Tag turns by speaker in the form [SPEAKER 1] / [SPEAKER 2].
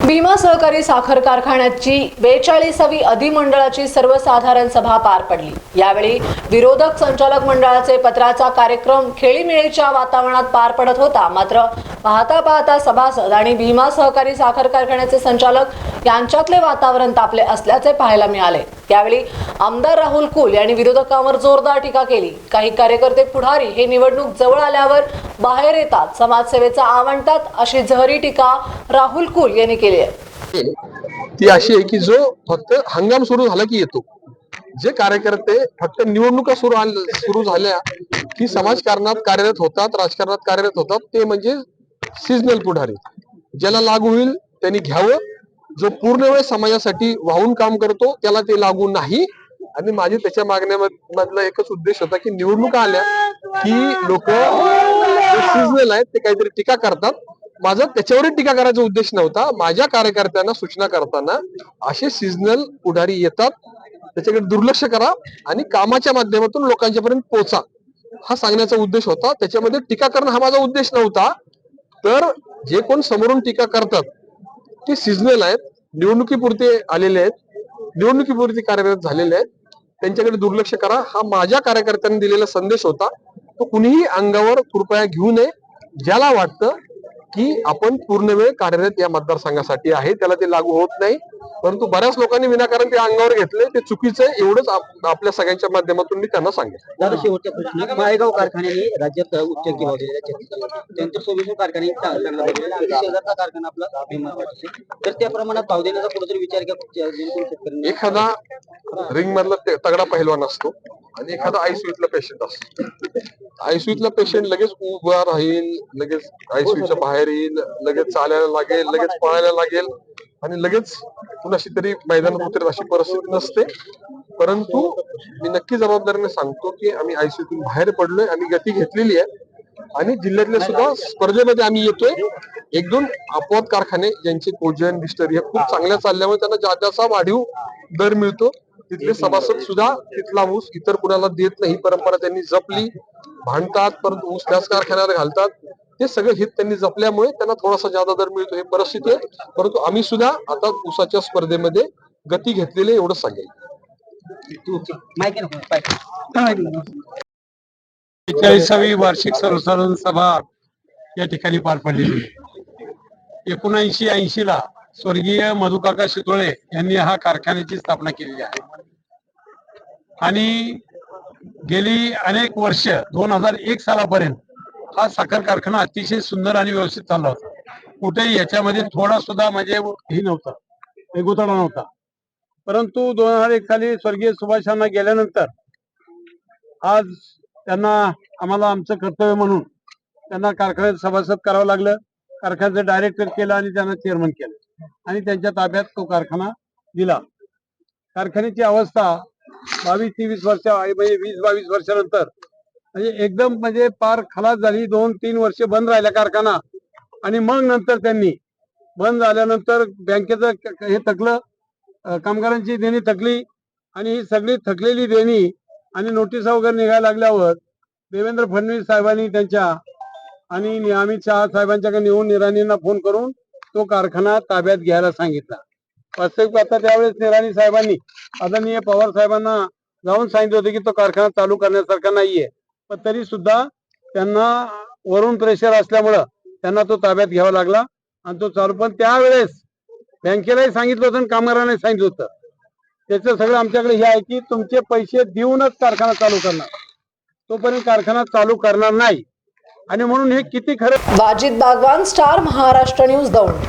[SPEAKER 1] भीमा सहकारी साखर कारखान्याची बेचाळीसावी अधिमंडळाची सर्वसाधारण सभा पार पडली. यावेळी विरोधक संचालक मंडळाचे पत्राचा कार्यक्रम खेळीमेळीच्या वातावरणात पार पडत होता. मात्र पाहता पाहता सभासद आणि भीमा सहकारी साखर कारखान्याचे संचालक यांच्यातले वातावरण तापले असल्याचे पाहायला मिळाले. यावेळी आमदार राहुल कुल यांनी विरोधकांवर जोरदार टीका केली. काही कार्यकर्ते पुढारी हे निवडणूक जवळ आल्यावर बाहेर येतात. समाजसेवेचा आवडतात अशी जहरी टीका राहुल कुल यांनी केली आहे.
[SPEAKER 2] ती अशी आहे की जो फक्त हंगाम सुरू झाला की येतो. जे कार्यकर्ते फक्त निवडणुका सुरू सुरू झाल्या की समाजकारणात कार्यरत होतात राजकारणात कार्यरत होतात ते म्हणजे सिजनल पुढारी. ज्याला लागू होईल त्यांनी घ्यावं. जो पूर्ण वेळ समाजासाठी वाहून काम करतो त्याला ते लागू नाही. आणि माझे त्याच्या मागण्यामधला एकच उद्देश होता की निवडणुका आल्या की लोक सिजनल आहेत ते काहीतरी टीका करतात. माझा त्याच्यावरही टीका करायचा उद्देश नव्हता. माझ्या कार्यकर्त्यांना सूचना करताना असे सिजनल पुढारी येतात. त्याच्याकडे दुर्लक्ष करा आणि कामाच्या माध्यमातून लोकांच्या पर्यंत पोहोचा हा सांगण्याचा उद्देश होता. त्याच्यामध्ये टीका करणं हा माझा उद्देश नव्हता. तर जे कोण समोरून टीका करतात ते सिजनल आहेत. निवडणुकीपुरते आलेले आहेत. निवडणुकीपुरते कार्यरत झालेले आहेत. त्यांच्याकडे दुर्लक्ष करा. हा माझ्या कार्यकर्त्यांनी दिलेला संदेश होता. तो कुणीही अंगावर कृपया घेऊ नये. ज्याला वाटतं की आपण पूर्ण वेळ कार्यरत या मतदारसंघासाठी आहे. त्याला ते लागू होत नाही. परंतु बऱ्याच लोकांनी विनाकारण ते अंगावर घेतले ते चुकीचं आहे एवढंच आप- आपल्या सगळ्यांच्या माध्यमातून मी त्यांना सांगेन
[SPEAKER 3] दादा शेवटचा प्रश्न माळेगाव कारखान्याने राज्यात उच्च किंवा त्यानंतर सोमेश्वर कारखाने चांगला भाव शेजारचा कारखाना आपला भीमा. तर त्या प्रमाणात भाव देण्याचा कुठेतरी विचार जेणेकरून शेतकऱ्यांना
[SPEAKER 2] एखादा रिंग मधला ते- तगडा पहिलवान असतो आणि एखादा आयसीयूतला पेशंट असतो. आयसीयूतला पेशंट लगेच उभा राहील लगेच आयसीयूच्या बाहेर येईल लगेच चालायला लागेल लगेच पळायला लागेल आणि लगेच कुणाशी तरी मैदानात उतरेल अशी परिस्थिती नसते. परंतु मी नक्की जबाबदारीने सांगतो की आम्ही आयसीयूतून बाहेर पडलोय आम्ही गती घेतलेली आहे. आणि जिल्ह्यातल्या सुद्धा स्पर्धेमध्ये आम्ही येतोय. एक दोन अपवाद कारखाने ज्यांचे कोजन डिस्टरी हे खूप चांगल्या चालल्यामुळे त्यांना ज्याचा वाढीव दर मिळतो तिथले सभासद सुद्धा तिथला ऊस इतर कुणाला देत नाही. ही परंपरा त्यांनी जपली. भांडतात परंतु ऊस त्याच कारखान्यावर घालतात. ते सगळं हित त्यांनी जपल्यामुळे त्यांना थोडासा जादा दर मिळतो हे परिस्थिती आहे. परंतु आम्ही सुद्धा आता ऊसाच्या स्पर्धेमध्ये गती घेतलेली एवढं सांगेल.
[SPEAKER 3] माहिती
[SPEAKER 4] बेचाळीसावी वार्षिक सर्वसाधारण सभा या ठिकाणी पार पडलेली एकोणऐंशी ऐंशी ला स्वर्गीय मधुकाका शितोळे यांनी हा कारखान्याची स्थापना केलेली आहे. आणि गेली अनेक वर्ष दोन हजार एक सालापर्यंत हा साखर कारखाना अतिशय सुंदर आणि व्यवस्थित चालला होता. कुठेही याच्यामध्ये थोडा सुद्धा म्हणजे ही नव्हता. वेगोतडा नव्हता. परंतु दोन हजार एक साली स्वर्गीय सुभाषांना गेल्यानंतर आज त्यांना आम्हाला आमचं कर्तव्य म्हणून त्यांना कारखान्यात सभासद करावं लागलं. कारखान्याचं डायरेक्टर केलं आणि त्यांना चेअरमन केलं. आणि त्यांच्या ताब्यात तो कारखाना दिला. कारखान्याची अवस्था बावीस तेवीस वर्ष म्हणजे वीस बावीस वर्षानंतर म्हणजे एकदम म्हणजे पार खलास झाली. दोन तीन वर्ष बंद राहिला कारखाना. आणि मग नंतर त्यांनी बंद झाल्यानंतर बँकेचं हे थकलं. कामगारांची देणी थकली. आणि ही सगळी थकलेली देणी आणि नोटिसा वगैरे निघायला लागल्यावर देवेंद्र फडणवीस साहेबांनी त्यांच्या आणि अमित शहा साहेबांच्याकडे नेऊन निराणींना फोन करून तो कारखाना ताब्यात घ्यायला सांगितला. वास्तविक आता त्यावेळेस निराणी साहेबांनी आदरणीय पवार साहेबांना जाऊन सांगितलं होतं की तो कारखाना चालू करण्यासारखा नाहीये. पण तरी सुद्धा त्यांना वरून प्रेशर असल्यामुळं त्यांना तो ताब्यात घ्यावा लागला. आणि तो चालू पण त्यावेळेस बँकेलाही सांगितलं होतं आणि कामगारांनाही सांगितलं होतं. त्याचं सगळं आमच्याकडे हे आहे की तुमचे पैसे देऊनच कारखाना चालू करणार. तोपर्यंत कारखाना चालू करणार नाही. आणि म्हणून हे किती खरं
[SPEAKER 1] वाजिद बागवान स्टार महाराष्ट्र न्यूज दौंड.